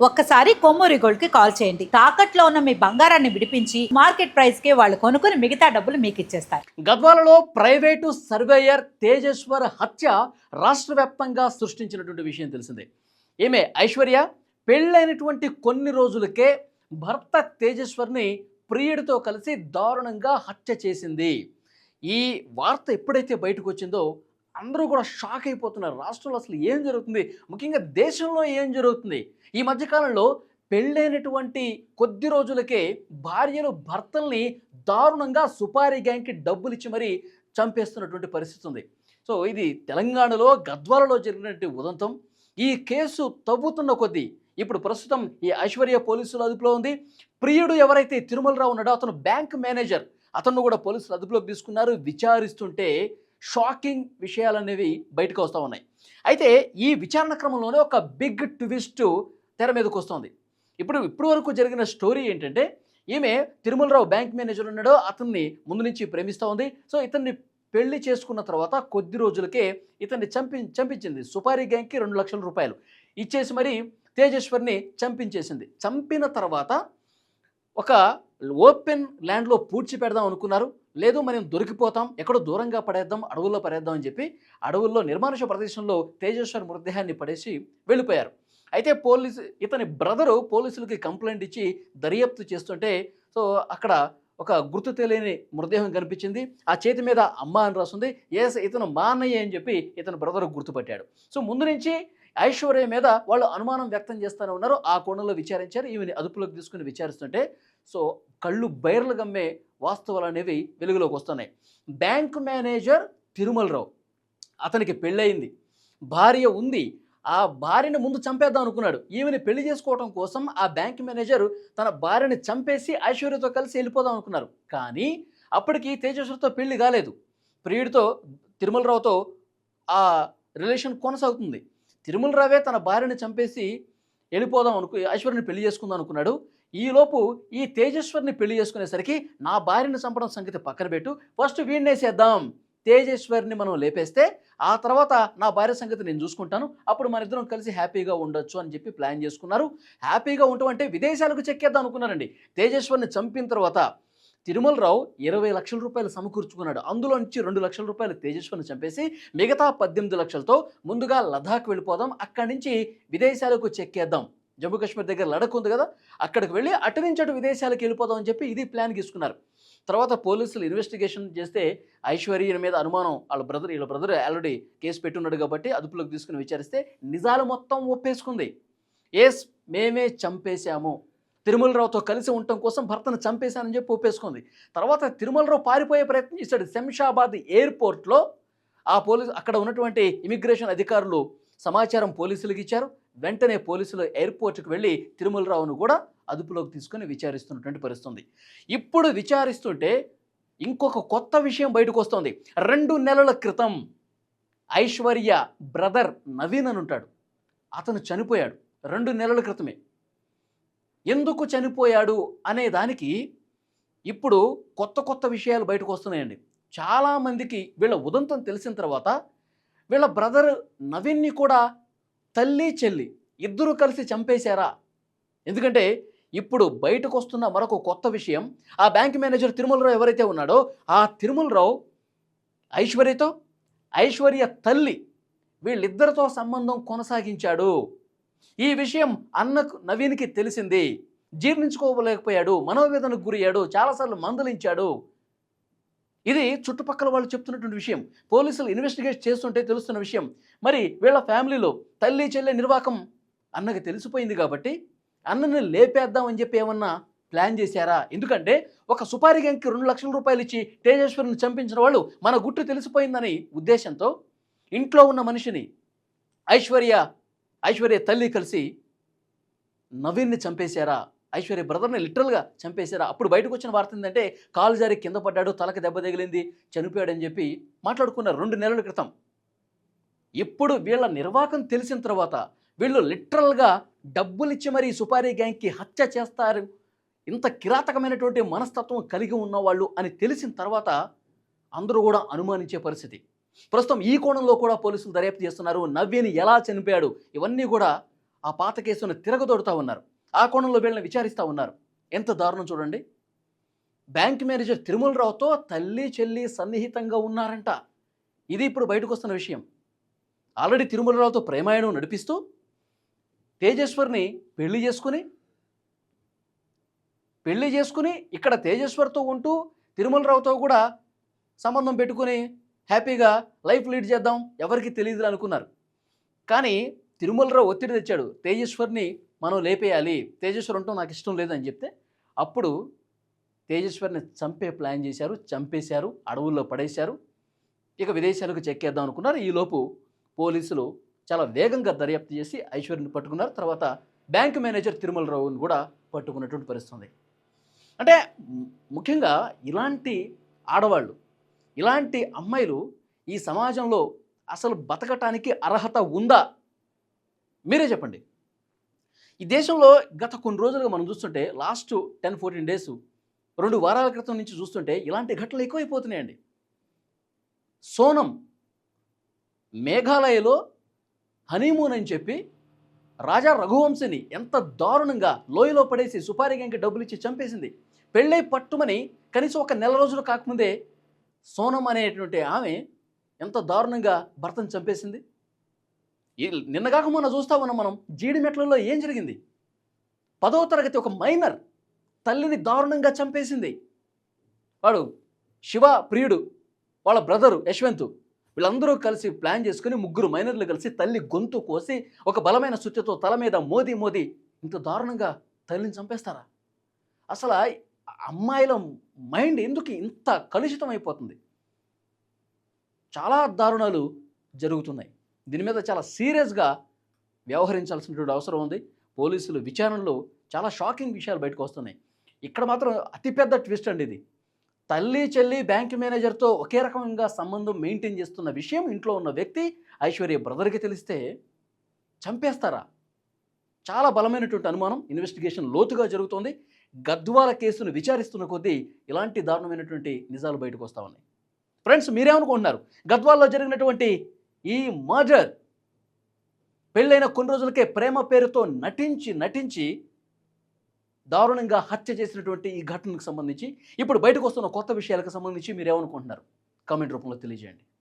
ఒక్కసారి కొమ్మూరి గోల్డ్కి కాల్ చేయండి. తాకట్లో ఉన్న మీ బంగారాన్ని విడిపించి మార్కెట్ ప్రైస్కి వాళ్ళు కొనుక్కుని మిగతా డబ్బులు మీకు ఇచ్చేస్తారు. గద్వాలలో ప్రైవేటు సర్వేయర్ తేజేశ్వర్ హత్య రాష్ట్ర వ్యాప్తంగా సృష్టించినటువంటి విషయం తెలిసిందే. ఈమె ఐశ్వర్య? పెళ్ళైనటువంటి కొన్ని రోజులకే భర్త తేజేశ్వర్ని ప్రియుడితో కలిసి దారుణంగా హత్య చేసింది. ఈ వార్త ఎప్పుడైతే బయటకు వచ్చిందో అందరూ కూడా షాక్ అయిపోతున్నారు. రాష్ట్రంలో అసలు ఏం జరుగుతుంది? ముఖ్యంగా దేశంలో ఏం జరుగుతుంది? ఈ మధ్యకాలంలో పెళ్ళైనటువంటి కొద్ది రోజులకే భార్యలు భర్తల్ని దారుణంగా సుపారీ గ్యాంగ్కి డబ్బులు ఇచ్చి మరీ చంపేస్తున్నటువంటి పరిస్థితి ఉంది. సో ఇది తెలంగాణలో గద్వాలలో జరిగినటువంటి ఉదంతం. ఈ కేసు తవ్వుతున్న కొద్దీ ఇప్పుడు ప్రస్తుతం ఈ ఐశ్వర్య పోలీసుల అదుపులో ఉంది. ప్రియుడు ఎవరైతే తిరుమలరావు ఉన్నాడో అతను బ్యాంక్ మేనేజర్. అతను కూడా పోలీసులు అదుపులోకి తీసుకున్నారు. విచారిస్తుంటే షాకింగ్ విషయాలు అనేవి బయటకు వస్తూ ఉన్నాయి. అయితే ఈ విచారణ క్రమంలోనే ఒక బిగ్ ట్విస్ట్ తెర మీదకు వస్తుంది. ఇప్పుడు ఇప్పటి వరకు జరిగిన స్టోరీ ఏంటంటే ఈమె తిరుమలరావు బ్యాంక్ మేనేజర్ ఉన్నాడో అతన్ని ముందు నుంచి ప్రేమిస్తూ ఉంది. సో ఇతన్ని పెళ్ళి చేసుకున్న తర్వాత కొద్ది రోజులకే ఇతన్ని చంపి చంపించింది. సుపారీ గ్యాంగ్కి రెండు లక్షల రూపాయలు ఇచ్చేసి మరి తేజేశ్వర్ని చంపించేసింది. చంపిన తర్వాత ఒక ఓపెన్ ల్యాండ్లో పూడ్చి పెడదాం అనుకున్నారు. లేదు మనం దొరికిపోతాం. ఎక్కడో దూరంగా పడేద్దాం అడవుల్లో పడేద్దాం అని చెప్పి అడవుల్లో నిర్మానుష ప్రదేశంలో తేజేశ్వర్ మృతదేహాన్ని పడేసి వెళ్ళిపోయారు. అయితే పోలీసు ఇతని బ్రదరు పోలీసులకి కంప్లైంట్ ఇచ్చి దర్యాప్తు చేస్తుంటే సో అక్కడ ఒక గుర్తు తెలియని మృతదేహం కనిపించింది. ఆ చేతి మీద అమ్మ అని రాస్తుంది ఎస్ ఇతను మా అన్నయ్య అని చెప్పి ఇతని బ్రదర్ గుర్తుపట్టాడు. సో ముందు నుంచి ఐశ్వర్య మీద వాళ్ళు అనుమానం వ్యక్తం చేస్తూనే ఉన్నారు. ఆ కోణంలో విచారించారు. ఈమెని అదుపులోకి తీసుకుని విచారిస్తుంటే సో కళ్ళు బైర్లు గమ్మే వాస్తవాలు అనేవి వెలుగులోకి వస్తున్నాయి. బ్యాంక్ మేనేజర్ తిరుమలరావు అతనికి పెళ్ళయింది. భార్య ఉంది. ఆ భార్యని ముందు చంపేద్దాం అనుకున్నాడు. ఈమెని పెళ్ళి చేసుకోవడం కోసం ఆ బ్యాంక్ మేనేజర్ తన భార్యని చంపేసి ఐశ్వర్యతో కలిసి వెళ్ళిపోదాం అనుకున్నారు. కానీ అప్పటికి తేజస్వరితో పెళ్ళి కాలేదు. ప్రియుడితో తిరుమలరావుతో ఆ రిలేషన్ కొనసాగుతుంది. తిరుమలరావే తన భార్యని చంపేసి వెళ్ళిపోదాం అనుకు ఐశ్వర్యని పెళ్ళి చేసుకుందాం అనుకున్నాడు. ఈలోపు ఈ తేజేశ్వరిని పెళ్ళి చేసుకునేసరికి నా భార్యని చంపడం సంగతి పక్కన పెట్టు ఫస్ట్ వీణ్ణేసేద్దాం. తేజేశ్వరిని మనం లేపేస్తే ఆ తర్వాత నా భార్య సంగతి నేను చూసుకుంటాను. అప్పుడు మన ఇద్దరం కలిసి హ్యాపీగా ఉండొచ్చు అని చెప్పి ప్లాన్ చేసుకున్నారు. హ్యాపీగా ఉండటం అంటే విదేశాలకు చెక్కేద్దాం అనుకున్నారండి. తేజేశ్వరిని చంపిన తర్వాత తిరుమలరావు ఇరవై లక్షల రూపాయలు సమకూర్చుకున్నాడు. అందులో నుంచి రెండు లక్షల రూపాయలు తేజస్విని చంపేసి మిగతా పద్దెనిమిది లక్షలతో ముందుగా లదాఖ్ వెళ్ళిపోదాం. అక్కడి నుంచి విదేశాలకు చెక్కేద్దాం. జమ్మూ కాశ్మీర్ దగ్గర లడక్ ఉంది కదా అక్కడికి వెళ్ళి అటు నుంచి అటు విదేశాలకు వెళ్ళిపోదాం అని చెప్పి ఇది ప్లాన్ తీసుకున్నారు తర్వాత పోలీసులు ఇన్వెస్టిగేషన్ చేస్తే ఐశ్వర్య మీద అనుమానం. వాళ్ళ బ్రదర్ వీళ్ళ బ్రదర్ ఆల్రెడీ కేసు పెట్టున్నాడు కాబట్టి అదుపులోకి తీసుకుని విచారిస్తే నిజాలు మొత్తం ఒప్పేసుకుంది. ఎస్ మేమే చంపేశాము. తిరుమలరావుతో కలిసి ఉండటం కోసం భర్తను చంపేశానని చెప్పి ఒప్పేసుకుంది. తర్వాత తిరుమలరావు పారిపోయే ప్రయత్నం చేశాడు శంషాబాద్ ఎయిర్పోర్ట్లో. ఆ పోలీసు అక్కడ ఉన్నటువంటి ఇమిగ్రేషన్ అధికారులు సమాచారం పోలీసులకు ఇచ్చారు. వెంటనే పోలీసులు ఎయిర్పోర్ట్కి వెళ్ళి తిరుమలరావును కూడా అదుపులోకి తీసుకొని విచారిస్తున్నటువంటి పరిస్థితుంది. ఇప్పుడు విచారిస్తుంటే ఇంకొక కొత్త విషయం బయటకు వస్తుంది. రెండు నెలల క్రితం ఐశ్వర్య బ్రదర్ నవీన్ అని ఉంటాడు. అతను చనిపోయాడు. రెండు నెలల క్రితమే. ఎందుకు చనిపోయాడు అనే దానికి ఇప్పుడు కొత్త కొత్త విషయాలు బయటకు వస్తున్నాయండి. చాలామందికి వీళ్ళ ఉదంతం తెలిసిన తర్వాత వీళ్ళ బ్రదర్ నవీన్ని కూడా తల్లి చెల్లి ఇద్దరు కలిసి చంపేశారా? ఎందుకంటే ఇప్పుడు బయటకు వస్తున్న మరొక కొత్త విషయం ఆ బ్యాంక్ మేనేజర్ తిరుమలరావు ఎవరైతే ఉన్నాడో ఆ తిరుమలరావు ఐశ్వర్యతో ఐశ్వర్య తల్లి వీళ్ళిద్దరితో సంబంధం కొనసాగించాడు. ఈ విషయం అన్నకు నవీన్కి తెలిసింది. జీర్ణించుకోలేకపోయాడు మనోవేదనకు గురయ్యాడు చాలాసార్లు మందలించాడు. ఇది చుట్టుపక్కల వాళ్ళు చెప్తున్నటువంటి విషయం. పోలీసులు ఇన్వెస్టిగేట్ చేస్తుంటే తెలుస్తున్న విషయం. మరి వీళ్ళ ఫ్యామిలీలో తల్లి చెల్లె నిర్వాకం అన్నకి తెలిసిపోయింది కాబట్టి అన్నని లేపేద్దామని చెప్పి ఏమన్నా ప్లాన్ చేశారా? ఎందుకంటే ఒక సుపారీ గ్యాంగ్కి రెండు లక్షల రూపాయలు ఇచ్చి తేజేశ్వరిని చంపించిన వాళ్ళు మన గుట్టు తెలిసిపోయిందని ఉద్దేశంతో ఇంట్లో ఉన్న మనిషిని ఐశ్వర్య ఐశ్వర్య తల్లి కలిసి నవీన్ని చంపేశారా? ఐశ్వర్య బ్రదర్ని లిటరల్గా చంపేశారా? అప్పుడు బయటకు వచ్చిన వార్త ఏంటంటే కాలు జారి కింద పడ్డాడు తలకి దెబ్బ తగిలింది చనిపోయాడని చెప్పి మాట్లాడుకున్నారు రెండు నెలల క్రితం. ఇప్పుడు వీళ్ళ నిర్వాహకం తెలిసిన తర్వాత వీళ్ళు లిటరల్గా డబ్బులు ఇచ్చి మరీ సుపారీ గ్యాంగ్కి హత్య చేస్తారు. ఇంత కిరాతకమైనటువంటి మనస్తత్వం కలిగి ఉన్నవాళ్ళు అని తెలిసిన తర్వాత అందరూ కూడా అనుమానించే పరిస్థితి. ప్రస్తుతం ఈ కోణంలో కూడా పోలీసులు దర్యాప్తు చేస్తున్నారు. నవ్యని ఎలా చనిపోయాడు? ఇవన్నీ కూడా ఆ పాత కేసును తిరగదొడుతూ ఉన్నారు. ఆ కోణంలో వీళ్ళని విచారిస్తూ ఉన్నారు. ఎంత దారుణం చూడండి. బ్యాంక్ మేనేజర్ తిరుమలరావుతో తల్లి చెల్లి సన్నిహితంగా ఉన్నారంట. ఇది ఇప్పుడు బయటకు వస్తున్న విషయం. ఆల్రెడీ తిరుమలరావుతో ప్రేమాయణం నడిపిస్తూ తేజేశ్వర్ని పెళ్ళి చేసుకుని పెళ్ళి చేసుకుని ఇక్కడ తేజేశ్వర్తో ఉంటూ తిరుమలరావుతో కూడా సంబంధం పెట్టుకుని హ్యాపీగా లైఫ్ లీడ్ చేద్దాం ఎవరికి తెలియదు అనుకున్నారు. కానీ తిరుమలరావు ఒత్తిడి తెచ్చాడు. తేజేశ్వర్ని మనం లేపేయాలి. తేజేశ్వర్ ఉంటూ నాకు ఇష్టం లేదని చెప్తే అప్పుడు తేజేశ్వర్ని చంపే ప్లాన్ చేశారు. చంపేశారు. అడవుల్లో పడేశారు. ఇక విదేశాలకు చెక్కేద్దాం అనుకున్నారు. ఈలోపు పోలీసులు చాలా వేగంగా దర్యాప్తు చేసి ఐశ్వర్యని పట్టుకున్నారు. తర్వాత బ్యాంక్ మేనేజర్ తిరుమలరావుని కూడా పట్టుకున్నటువంటి పరిస్థితుంది అంటే ముఖ్యంగా ఇలాంటి ఆడవాళ్ళు ఇలాంటి అమ్మాయిలు ఈ సమాజంలో అసలు బతకటానికి అర్హత ఉందా? మీరే చెప్పండి. ఈ దేశంలో గత కొన్ని రోజులుగా మనం చూస్తుంటే లాస్ట్ టెన్ ఫోర్టీన్ డేస్ రెండు వారాల క్రితం నుంచి చూస్తుంటే ఇలాంటి ఘటనలు ఎక్కువైపోతున్నాయండి. సోనం మేఘాలయలో హనీమూన్ అని చెప్పి రాజా రఘువంశిని ఎంత దారుణంగా లోయలో పడేసి సుపారీ గంకి డబ్బులు ఇచ్చి చంపేసింది. పెళ్ళై పట్టుమని కనీసం ఒక నెల రోజులు కాకముందే సోనం అనేటువంటి ఆమె ఎంత దారుణంగా భర్తను చంపేసింది? నిన్నగాక మొన్న చూస్తా ఉన్నాం మనం జీడిమెట్లలో ఏం జరిగింది? పదవ తరగతి ఒక మైనర్ తల్లిని దారుణంగా చంపేసింది. వాడు శివ ప్రియుడు వాళ్ళ బ్రదరు యశ్వంత్ వీళ్ళందరూ కలిసి ప్లాన్ చేసుకుని ముగ్గురు మైనర్లు కలిసి తల్లి గొంతు కోసి ఒక బలమైన సుత్తితో తల మీద మోది మోది ఇంత దారుణంగా తల్లిని చంపేస్తారా? అసలు అమ్మాయిల మైండ్ ఎందుకు ఇంత కలుషితం అయిపోతుంది చాలా దారుణాలు జరుగుతున్నాయి. దీని మీద చాలా సీరియస్గా వ్యవహరించాల్సినటువంటి అవసరం ఉంది. పోలీసులు విచారణలో చాలా షాకింగ్ విషయాలు బయటకు వస్తున్నాయి. ఇక్కడ మాత్రం అతిపెద్ద ట్విస్ట్ అండి ఇది. తల్లి చెల్లి బ్యాంక్ మేనేజర్తో ఒకే రకంగా సంబంధం మెయింటైన్ చేస్తున్న విషయం ఇంట్లో ఉన్న వ్యక్తి ఐశ్వర్య బ్రదర్కి తెలిస్తే చంపేస్తారా? చాలా బలమైనటువంటి అనుమానం. ఇన్వెస్టిగేషన్ లోతుగా జరుగుతోంది. గద్వాల కేసును విచారిస్తున్న కొద్దీ ఇలాంటి దారుణమైనటువంటి నిజాలు బయటకు వస్తూ ఉన్నాయి. ఫ్రెండ్స్ మీరేమనుకుంటున్నారు? గద్వాల్లో జరిగినటువంటి ఈ మర్డర్ పెళ్ళైన కొన్ని రోజులకే ప్రేమ పేరుతో నటించి నటించి దారుణంగా హత్య చేసినటువంటి ఈ ఘటనకు సంబంధించి ఇప్పుడు బయటకు వస్తున్న కొత్త విషయాలకు సంబంధించి మీరేమనుకుంటున్నారు? కామెంట్ రూపంలో తెలియజేయండి.